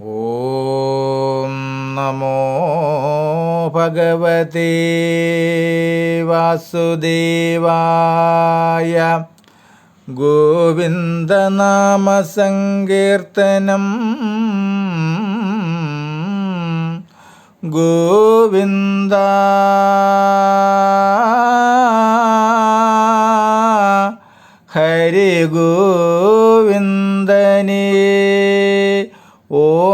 ഓം നമോ ഭഗവതി വാസുദേവായ. ഗോവിന്ദനാമസങ്കീർത്തനം. ഗോവിന്ദ. ഹരി ഗോവിന്ദനേ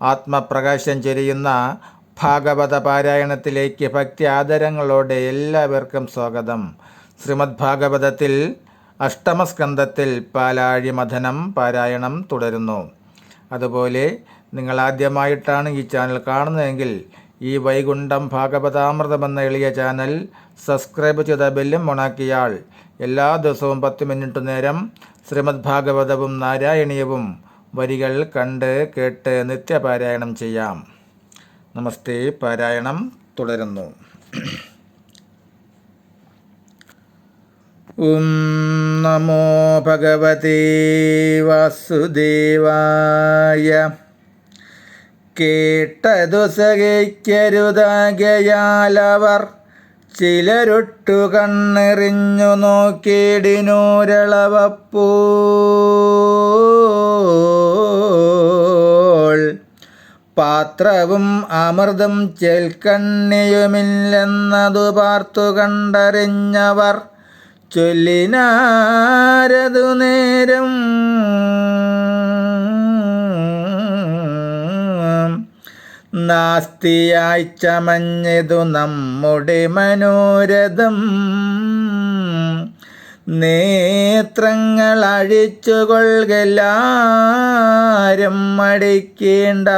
ആത്മപ്രകാശം ചൊരിയുന്ന ഭാഗവത പാരായണത്തിലേക്ക് ഭക്തി ആദരങ്ങളോടെ എല്ലാവർക്കും സ്വാഗതം. ശ്രീമദ് ഭാഗവതത്തിൽ അഷ്ടമസ്കന്ധത്തിൽ പാലാഴി മഥനം പാരായണം തുടരുന്നു. അതുപോലെ നിങ്ങൾ ആദ്യമായിട്ടാണ് ഈ ചാനൽ കാണുന്നതെങ്കിൽ ഈ വൈകുണ്ഠം ഭാഗവതാമൃതം എന്ന എളിയ ചാനൽ സബ്സ്ക്രൈബ് ചെയ്ത ബെല്ലും ഉണാക്കിയാൽ എല്ലാ ദിവസവും പത്ത് മിനിറ്റ് നേരം ശ്രീമദ് ഭാഗവതവും നാരായണീയവും വരികൾ കണ്ട് കേട്ട് നിത്യപാരായണം ചെയ്യാം. നമസ്തേ പാരായണം തുടരുന്നു. ഉം നമോ ഭഗവതേ വാസുദേവായ. കേട്ടതു സഹിക്കരുതാകയാലവർ ചിലരൊട്ടു കണ്ണെറിഞ്ഞു നോക്കിയിടിനൂരളവപ്പോൾ പാത്രവും അമൃതം ചെൽക്കണ്ണിയുമില്ലെന്നതു പാർത്തു കണ്ടറിഞ്ഞവർ ചൊല്ലിനാരതു നേരം. നാസ്തിയായി ചമഞ്ഞതു നമ്മുടെ മനോരഥം. നേത്രങ്ങൾ അഴിച്ചുകൊള്ളുകെല്ലാരും മടിക്കേണ്ട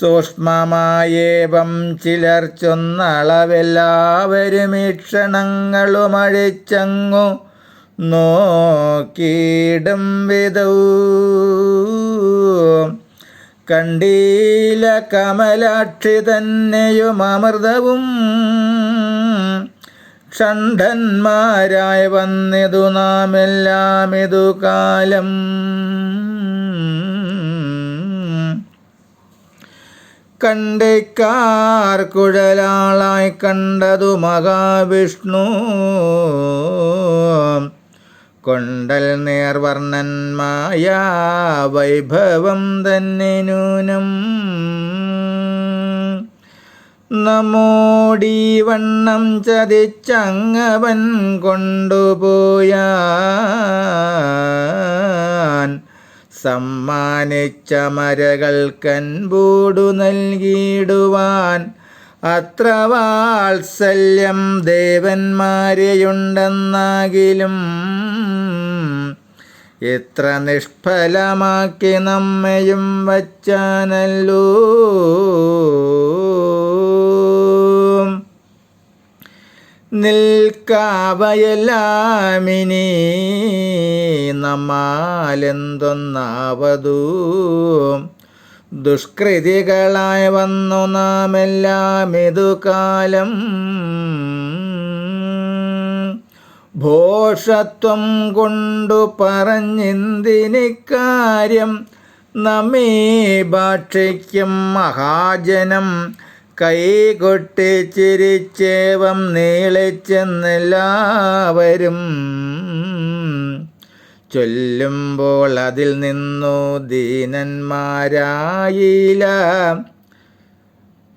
സൂക്ഷ്മമായേവം ചിലർ ചൊന്നളവെല്ലാവരും ഈക്ഷണങ്ങളും അഴിച്ചങ്ങു നോക്കിയിടും വിധൗ. കണ്ടീല കമലാക്ഷി തന്നെയും അമൃതവും. ഷണ്ഠന്മാരായി വന്നിതു നാം എല്ലാം ഇതു കാലം. കണ്ടേക്കാർ കുഴലാളായി കണ്ടതു മഹാവിഷ്ണു. കൊണ്ടൽ നേർവർണന്മായ വൈഭവം തന്നെ നൂനം നമ്മോടീ വണ്ണം ചതിച്ചങ്ങവൻ കൊണ്ടുപോയാൻ സമ്മാനിച്ച മരകൾക്കൻപൂടു നൽകിയിടുവാൻ അത്ര വാത്സല്യം ദേവന്മാരെയുണ്ടെന്നാകിലും എത്ര നിഷ്ഫലമാക്കി നമ്മയും വച്ചാനല്ലോ. നിൽക്കാവയലാമിനി നമ്മാലെന്തൊന്നാവതൂ? ദുഷ്കൃതികളായി വന്നു നാമെല്ലാം എല്ലാം ഇതു കാലം ഭോഷത്വം കൊണ്ടു പറഞ്ഞെന്തിനിക്കാര്യം നമ്മേ ഭാഷയ്ക്കും മഹാജനം. കൈകൊട്ടി ചിരിച്ചേവം നീളിച്ചെന്നെല്ലാവരും. ചൊല്ലുമ്പോൾ അതിൽ നിന്നു ദീനന്മാരായില്ല.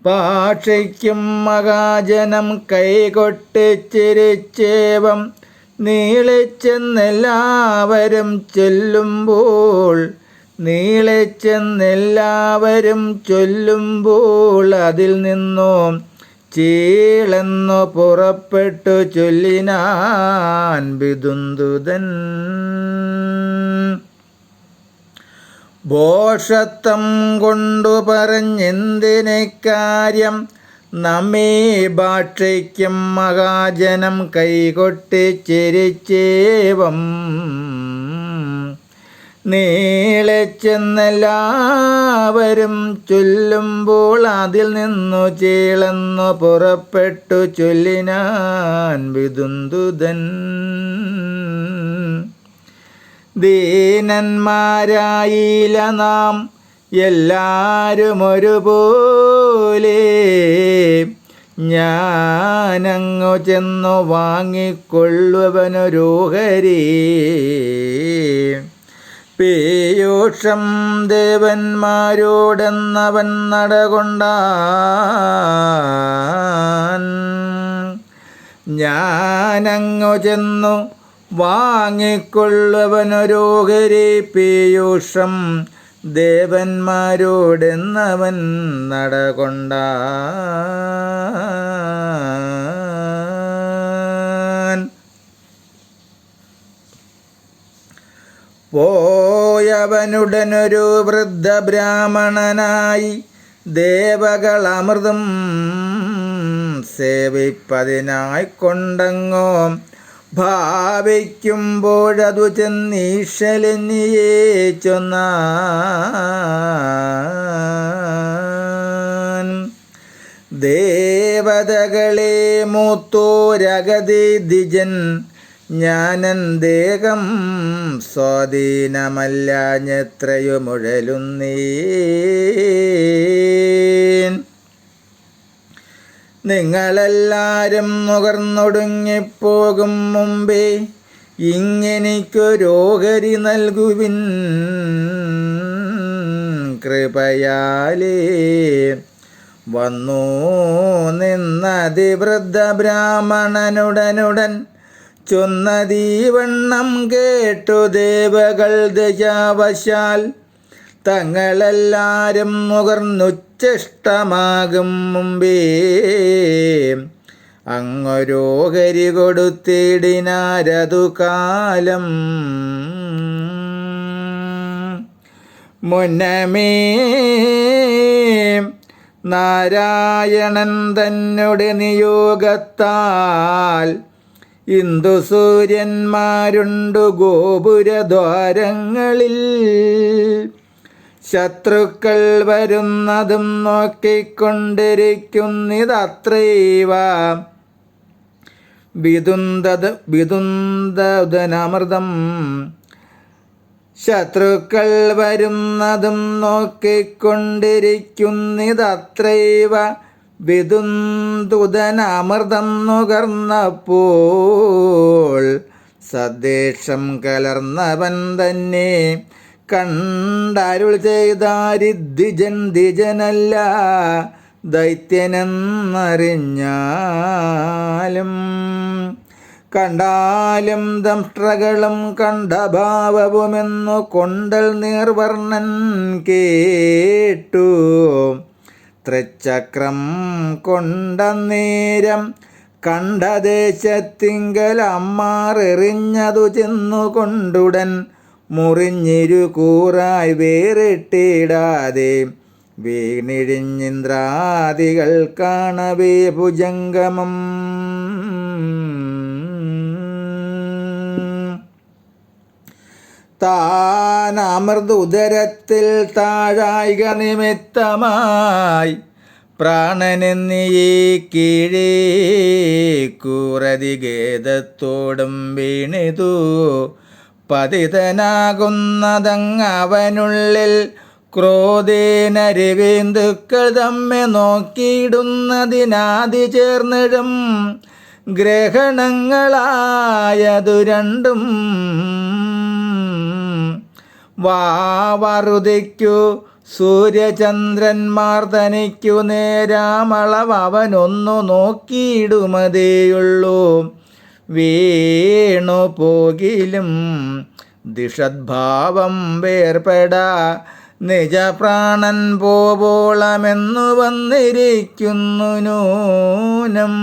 ഭാഷയ്ക്കും മഹാജനം കൈകൊട്ടിച്ചിരിച്ചേവം നീളിച്ചെന്നെല്ലാവരും ചൊല്ലുമ്പോൾ നീളിച്ചെന്നെല്ലാവരും ചൊല്ലുമ്പോൾ അതിൽ നിന്നു ചീളെന്നു പുറപ്പെട്ടു ചൊല്ലിനാൻ ബിദുന്തുതൻ ഭോഷത്വം കൊണ്ടു പറഞ്ഞെന്തിനെ കാര്യം നമ്മേ ഭാഷയ്ക്കും മഹാജനം കൈകൊട്ടി ചിരിച്ചേവം. നീളെ ചെന്നെല്ലാവരും ചൊല്ലുമ്പോൾ അതിൽ നിന്നു ചീളന്നു പുറപ്പെട്ടു ചൊല്ലിനാൻ വിതുന്തുതൻ. ദീനന്മാരായില്ല നാം എല്ലാരും ഒരുപോലെ ഞാനങ്ങു ചെന്നു വാങ്ങിക്കൊള്ളുവനൊരോഹരി പീയൂഷം ദേവന്മാരോടെന്നവൻ നടകൊണ്ടാൻ. ഞാനങ്ങു ചെന്നു വാങ്ങിക്കൊള്ളവനൊരോഹരി പീയൂഷം ദേവന്മാരോടെന്നവൻ നടകൊണ്ടാൻ. പോയവനുടനൊരു വൃദ്ധ ബ്രാഹ്മണനായി ദേവകളമൃതം സേവിപ്പതിനായി കൊണ്ടങ്ങോ ഭാവിക്കുമ്പോഴതു ചെന്നീശലിനിയേ ചൊന്ന. ദേവതകളെ മൂത്തോരഗതി ദിജൻ ജ്ഞാനൻ സ്വാധീനമല്ലാഞ്ഞത്രയുമുഴലുന്നീ നിങ്ങളെല്ലാരും നുകർന്നൊടുങ്ങിപ്പോകും മുമ്പേ ഇങ്ങനെക്കൊരോഹരി നൽകുവിൻ കൃപയാലേ. വന്നു നിന്നതിവൃദ്ധ ബ്രാഹ്മണനുടനുടൻ ചൊന്നതീവണ്ണം കേട്ടു ദേവകൾ ദശാവശാൽ. തങ്ങളെല്ലാരും മുകർന്നുച്ചിഷ്ടമാകും മുമ്പേ. അങ്ങൊരോഹരി കൊടുത്തിടിനാരതു കാലം മുന്നമേ നാരായണൻ തന്നുടെ നിയോഗത്താൽ ഇന്ദുസൂര്യന്മാരുണ്ടു ഗോപുരദ്വാരങ്ങളിൽ. ശത്രുക്കൾ വരുന്നതും നോക്കിക്കൊണ്ടിരിക്കുന്നിതത്രൈവ. വിതുന്തത് വിതുന്തനമൃതം ശത്രുക്കൾ വരുന്നതും നോക്കിക്കൊണ്ടിരിക്കുന്നിതത്രൈവ. വിതുന്തുതനമൃതം നുകർന്നപ്പോൾ സദ്ദേശം കലർന്നവൻ തന്നെ കണ്ടരുൾ ചെയ്താരിദ്വിജൻ ദ്വിജനല്ല ദൈത്യനെന്നറിഞ്ഞാലും കണ്ടാലും ദംഷ്ട്രകളും കണ്ടഭാവവുമെന്നു കൊണ്ടൽ നീർവർണൻ കേട്ടു. തൃച്ചക്രം കൊണ്ട നേരം കണ്ടദേശത്തിങ്കൽ അമ്മാറെറിഞ്ഞതു ചെന്നുകൊണ്ടുടൻ മുറിഞ്ഞിരു കൂറായി വേറിട്ടിടാതെ വീണിഴിഞ്ഞിന്ദ്രാദികൾ കാണവേ ഭുജംഗമം. താനമൃതുദരത്തിൽ താഴായിക നിമിത്തമായി പ്രാണനെന്നീ കീഴേ കൂറതിഗേദത്തോടും വീണിതു. പതിതനാകുന്നതങ്ങവനുള്ളിൽ ക്രോധേനരിവേന്ദുക്കൾ തമ്മെ നോക്കിയിടുന്നതിനാദി ചേർന്നിടും. ഗ്രഹണങ്ങളായതു രണ്ടും വാവറുതിക്കു സൂര്യചന്ദ്രന്മാർ തനിക്കു നേരാമളവ് അവനൊന്നു നോക്കിയിടുമതേയുള്ളൂ. വീണു പോകിലും ദിഷദ്ഭാവം വേർപ്പെടാ നിജപ്രാണൻ പോവോളമെന്നു വന്നിരിക്കുന്നു നൂനം.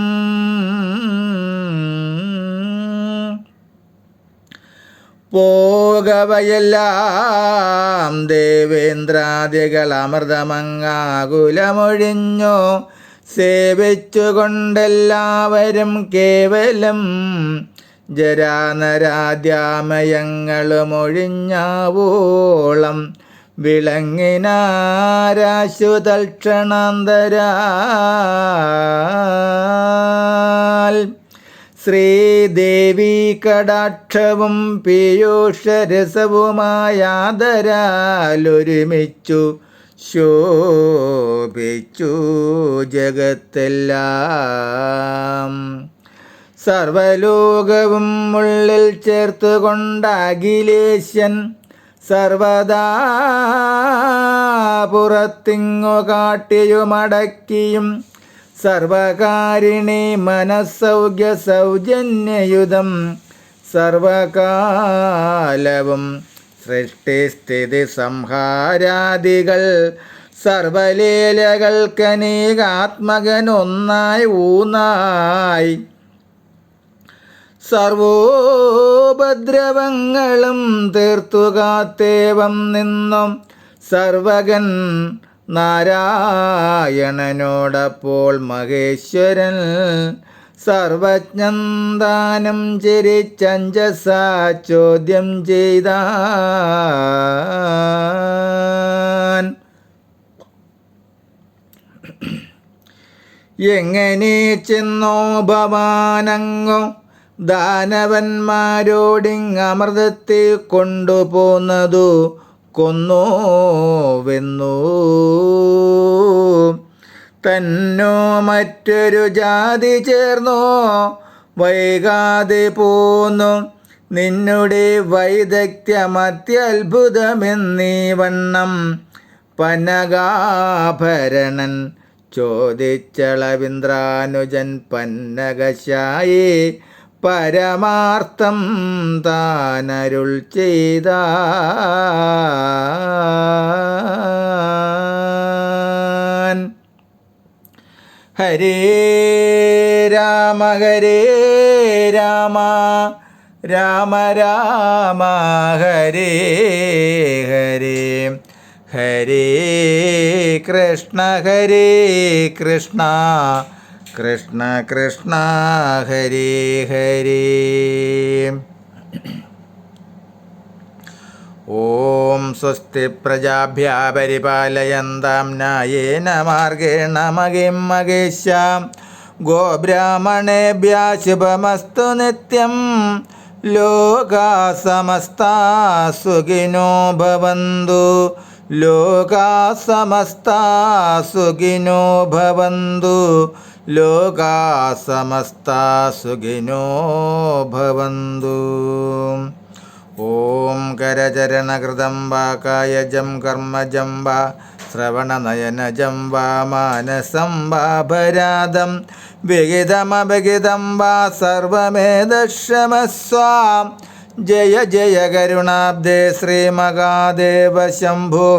പോകവയെല്ലാം ദേവേന്ദ്രാദികൾ അമൃതമങ്ങാകുലമൊഴിഞ്ഞോ സേവിച്ചുകൊണ്ടെല്ലാവരും കേവലം ജരാനരാദ്യാമയങ്ങളുമൊഴിഞ്ഞാവോളം വിളങ്ങിനാരാശുതൽക്ഷണാന്തരാൽ ശ്രീദേവി കടാക്ഷവും പീയൂഷരസവുമായാദരാലൊരുമിച്ചു ശോഭിച്ചു ജഗത്തെല്ലാം. സർവലോകവും ഉള്ളിൽ ചേർത്തുകൊണ്ടഖിലേശ്യൻ സർവദാ പുറത്തിങ്ങു കാട്ടിയുമടക്കിയും സർവകാരിണി മനസ്സൗഖ്യ സൗജന്യയുധം സർവകാലവും സൃഷ്ടിസ്ഥിതി സംഹാരാദികൾ സർവലീലകൾക്കനേകാത്മകനൊന്നായി ഊന്നായി. സർവോപദ്രവങ്ങളും തീർത്തുകാത്തേവം നിന്നും സർവകൻ നാരായണനോടപ്പോൾ മഹേശ്വരൻ സർവജ്ഞൻ ദാനം ചിരിച്ചഞ്ചസ ചോദ്യം ചെയ്ത എങ്ങനെ ചെന്നോ ഭവാനങ്ങോ ദാനവന്മാരോടിങ്ങമൃതത്തെ കൊണ്ടുപോന്നതു കൊന്നോവെന്നു. തന്നോ മറ്റൊരു ജാതി ചേർന്നോ വൈകാതെ പോന്നു. നിന്നുടെ വൈദഗ്ധ്യമത്യത്ഭുതമെന്നീ വണ്ണം പനകാഭരണൻ ചോദിച്ചളവിന്ദ്രാനുജൻ പന്നകശായി പരമാർത്ഥം താനരുൾ ചെയ്ത. ഹരേ രാമ ഹരേ രാമ രാമ രാമ ഹരേ ഹരേ ഹരേ കൃഷ്ണ ഹരേ കൃഷ്ണ. കൃഷ്ണ കൃഷ്ണ ഹരി ഹരി. ഓം സ്വസ്തി പ്രജാഭ്യ പരിപാലയന്താം ന്യായേന മാർഗേണ മകിം മകേശ്യാം ഗോബ്രാഹ്മണേഭ്യ ശുഭമസ്തു നിത്യം. ലോകാ സമസ്താ സുഖിനോ ഭവന്തു. ലോകാ സമസ്താ സുഖിനോ ഭവന്തു. ലോകാ സമസ്താ സുഖിനോ ഭവന്തു. ഓം കരചരണകൃതം വാ കായജം കർമ്മജം വാ ശ്രവണനയനജം വാ മാനസം വാഭരാധം വിഹിതമഭിഹിതം വാ സർവമേതക്ഷമസ്വാം. ജയ ജയ കരുണാബ്ദേ ശ്രീമകാദേവ ശംഭോ.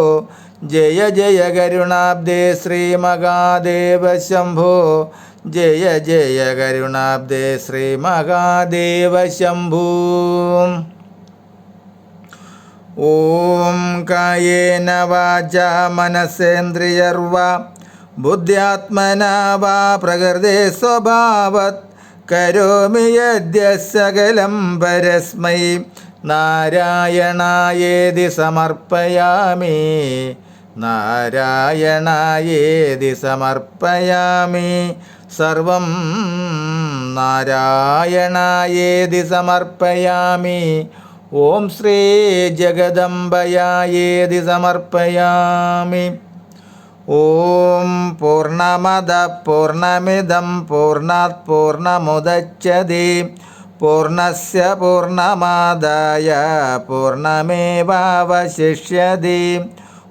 ജയ ജയ കരുണാബ്ദേ ശ്രീ മഹാദേവ ശംഭോ. ജയ ജയ കരുണാബ്ദേ ശ്രീ മഹാദേവ ശംഭൂ. ഓം കായേന വാച മനസേന്ദ്രിയർവ. ബുദ്ധ്യാത്മനാ വാ പ്രകൃതി സ്വഭാവത്. കരോമി യദ്യ സകലം പരസ്മൈ. നാരായണായേതി സമർപ്പയാമി. നാരായണായേതി സമർപ്പയാമി. സർവം നാരായണായേതി സമർപ്പയാമി. ഓം ശ്രീ ജഗദംബയായേതി സമർപ്പയാമി. ഓം പൂർണമദ പൂർണമിദം പൂർണാത് പൂർണമുദച്യതി പൂർണസ്യ പൂർണമാദായ പൂർണമേവാവശിഷ്യതി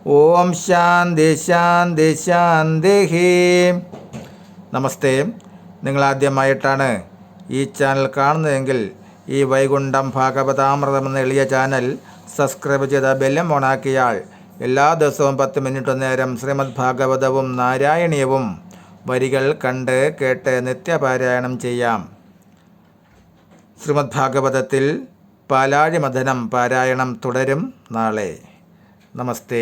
ഓം ശാന്തി ശാന്തി ശാന്തി നമസ്തേ. നിങ്ങൾ ആദ്യമായിട്ടാണ് ഈ ചാനൽ കാണുന്നതെങ്കിൽ ഈ വൈകുണ്ഠം ഭാഗവതാമൃതം എന്ന എളിയ ചാനൽ സബ്സ്ക്രൈബ് ചെയ്ത ബെല്ലം ഓണാക്കിയാൽ എല്ലാ ദിവസവും പത്ത് മിനിറ്റ് നേരം ശ്രീമദ് ഭാഗവതവും നാരായണീയവും വരികൾ കണ്ട് കേട്ട് നിത്യപാരായണം ചെയ്യാം. ശ്രീമദ് ഭാഗവതത്തിൽ പാലാഴി പാരായണം തുടരും നാളെ. നമസ്തേ